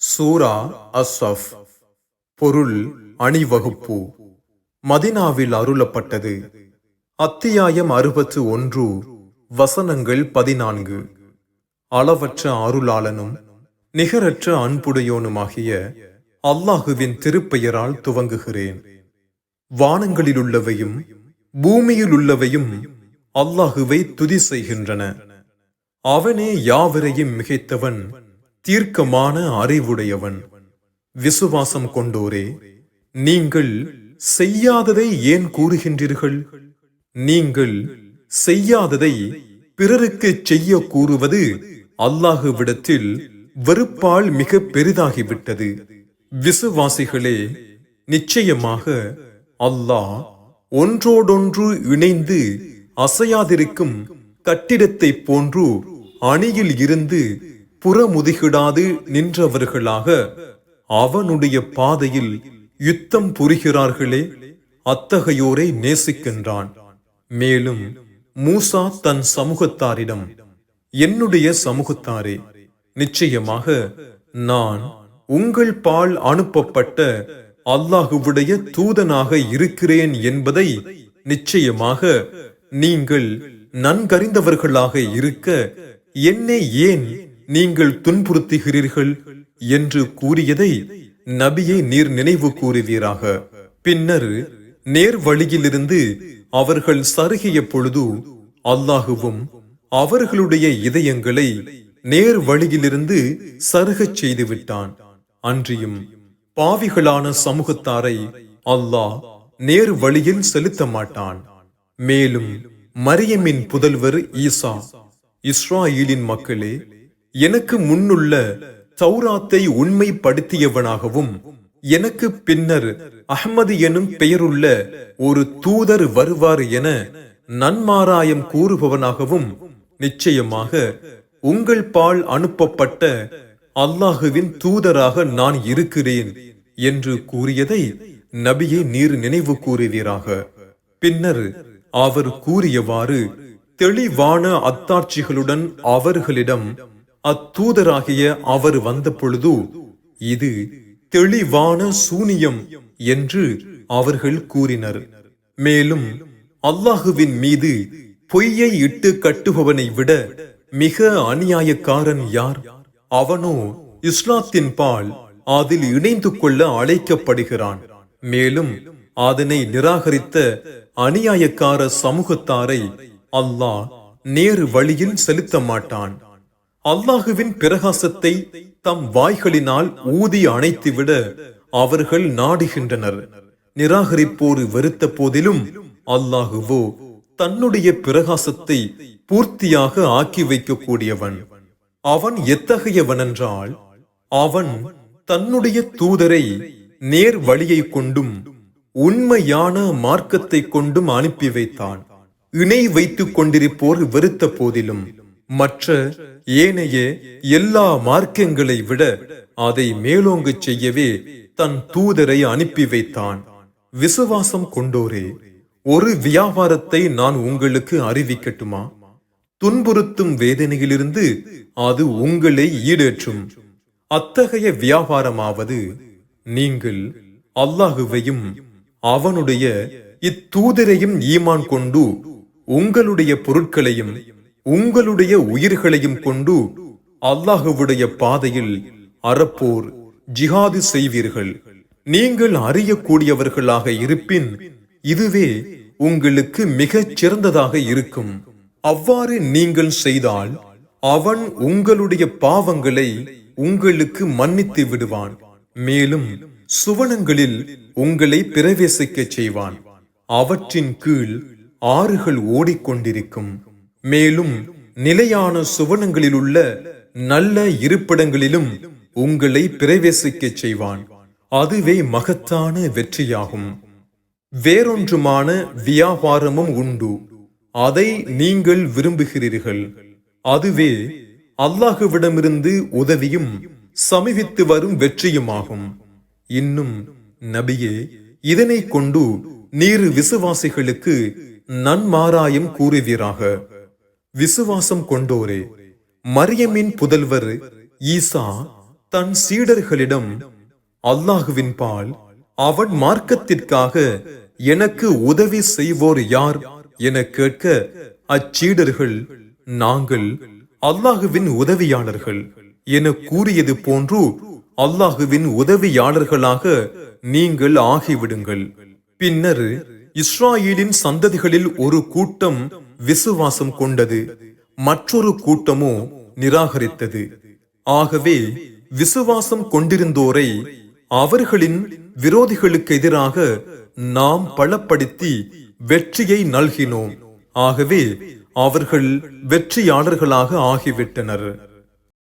சூரா அஸ்ஸஃப் பொருள் அணிவகுப்பு. மதினாவில் அருளப்பட்டது. அத்தியாயம் அறுபத்து ஒன்று வசனங்கள் பதினான்கு. அளவற்ற அருளாளனும் நிகரற்ற அன்புடையோனுமாகிய அல்லாஹுவின் திருப்பெயரால் துவங்குகிறேன். வானங்களிலுள்ளவையும் பூமியிலுள்ளவையும் அல்லாஹுவை துதி செய்கின்றன. அவனே யாவரையும் மிகைத்தவன். தீர்க்கமான அறிவுடையவன். விசுவாசம் கொண்டோரே நீங்கள் செய்யாததை ஏன் கூறுகின்றீர்கள்? நீங்கள் செய்யாததை பிறருக்கு செய்ய கூறுவது அல்லாஹுவிடத்தில் வெறுப்பால் மிக பெரிதாகிவிட்டது. விசுவாசிகளே நிச்சயமாக அல்லாஹ் ஒன்றோடொன்று இணைந்து அசையாதிருக்கும் கட்டிடத்தை போன்று அணியில் இருந்து புறமுதுகிடாது நின்றவர்களாக அவனுடைய பாதையில் யுத்தம் புரிகிறார்களே அத்தகையோரை நேசிக்கின்றான். மேலும் மூசா தன் சமூகத்தாரிடம் என்னுடைய சமூகத்தாரே நிச்சயமாக நான் உங்கள் பால் அனுப்பப்பட்ட அல்லாஹுவுடைய தூதனாக இருக்கிறேன் என்பதை நிச்சயமாக நீங்கள் நன்கறிந்தவர்களாக இருக்க என்னை ஏன் நீங்கள் துன்புறுத்துகிறீர்கள் என்று கூறியதை நபியை நீர் நினைவு கூறுவீராக. பின்னர் நேர் வழியிலிருந்து அவர்கள் சருகிய பொழுது அல்லாஹுவும் அவர்களுடைய இதயங்களை நேர் வழியிலிருந்து சருகச் செய்துவிட்டான். அன்றியும் பாவிகளான சமூகத்தாரை அல்லாஹ் நேர் வழியில் செலுத்த மாட்டான் மேலும் மரியமின் புதல்வர் ஈசா இஸ்ராயிலின் மக்களே எனக்கு முன்னுள்ள சௌராத்தை உண்மைப்படுத்தியவனாகவும் எனக்கு பின்னர் அஹ்மது எனும் பெயருள்ள ஒரு தூதர் வருவார் என நன்மாராயம் கூறுபவனாகவும் நிச்சயமாக உங்கள் பால் அனுப்பப்பட்ட அல்லாஹுவின் தூதராக நான் இருக்கிறேன் என்று கூறியதை நபியை நீர் நினைவு கூறுவீராக. பின்னர் அவர் கூறியவாறு தெளிவான அத்தாட்சிகளுடன் அவர்களிடம் அத்தூதராகிய அவர் வந்த பொழுது இது தெளிவான சூனியம் என்று அவர்கள் கூறினர். மேலும் அல்லாஹுவின் மீது பொய்யை இட்டு கட்டுபவனை விட மிக அநியாயக்காரன் யார்? அவனோ இஸ்லாத்தின் பால் அதில் இணைந்து கொள்ள அழைக்கப்படுகிறான். மேலும் அதனை நிராகரித்த அநியாயக்கார சமூகத்தாரை அல்லாஹ் நேரு வழியில் செலுத்த மாட்டான். அல்லாஹுவின் பிரகாசத்தை தம் வாய்களினால் ஊதி அணைத்துவிட அவர்கள் நாடுகின்றனர். நிராகரிப்போரு வெறுத்த போதிலும் அல்லாஹுவோ தன்னுடைய பிரகாசத்தை பூர்த்தியாக ஆக்கி வைக்கக்கூடியவன். அவன் எத்தகையவனென்றால் அவன் தன்னுடைய தூதரை நேர் வழியை கொண்டும் உண்மையான மார்க்கத்தை கொண்டும் அனுப்பி வைத்தான். இணை வைத்துக் கொண்டிருப்போர் வெறுத்த போதிலும் மற்ற ஏனைய எல்லா மார்க்கங்களை விட அதை மேலோங்கு செய்யவே தன் தூதரை அனுப்பி வைத்தான். விசுவாசம் கொண்டோரே ஒரு வியாபாரத்தை நான் உங்களுக்கு அறிவிக்கட்டுமா? துன்புறுத்தும் வேதனையிலிருந்து அது உங்களை ஈடேற்றும். அத்தகைய வியாபாரமாவது நீங்கள் அல்லாஹுவையும் அவனுடைய இத்தூதரையும் ஈமான் கொண்டு உங்களுடைய பொருட்களையும் உங்களுடைய உயிர்களையும் கொண்டு அல்லாஹுவுடைய பாதையில் அறப்போர் ஜிஹாது செய்வீர்கள். நீங்கள் அறியக்கூடியவர்களாக இருப்பின் இதுவே உங்களுக்கு மிகச் சிறந்ததாக இருக்கும். அவ்வாறு நீங்கள் செய்தால் அவன் உங்களுடைய பாவங்களை உங்களுக்கு மன்னித்து விடுவான். மேலும் சுவனங்களில் உங்களை பிரவேசிக்கச் செய்வான். அவற்றின் கீழ் ஆறுகள் ஓடிக்கொண்டிருக்கும். மேலும் நிலையான சுவனங்களிலுள்ள நல்ல இருப்பிடங்களிலும் உங்களை பிரவேசிக்கச் செய்வான். அதுவே மகத்தான வெற்றியாகும். வேறொன்றுமான வியாபாரமும் உண்டு. அதை நீங்கள் விரும்புகிறீர்கள். அதுவே அல்லாஹுவிடமிருந்து உதவியும் சமீபித்து வரும் வெற்றியுமாகும். இன்னும் நபியே இதனை கொண்டு நீர் விசுவாசிகளுக்கு நன்மாராயம் கூறுவீராக. விசுவாசம் கொண்டோரே மரியமின் புதல்வர் ஈசா தன் சீடர்களிடம் அல்லாஹுவின் பால் அவன் மார்க்கத்திற்காக எனக்கு உதவி செய்வோர் யார்? என கேட்க அச்சீடர்கள் நாங்கள் அல்லாஹுவின் உதவியாளர்கள் என கூறியது போன்று அல்லாஹுவின் உதவியாளர்களாக நீங்கள் ஆகிவிடுங்கள். பின்னர் இஸ்ராயலின் சந்ததிகளில் ஒரு கூட்டம் விசுவாசம் கொண்டது. மற்றொரு கூட்டமோ நிராகரித்தது. ஆகவே விசுவாசம் கொண்டிருந்தோரை அவர்களின் விரோதிகளுக்கு எதிராக நாம் பலப்படுத்தி வெற்றியை நல்கினோம். ஆகவே அவர்கள் வெற்றியாளர்களாக ஆகிவிட்டனர்.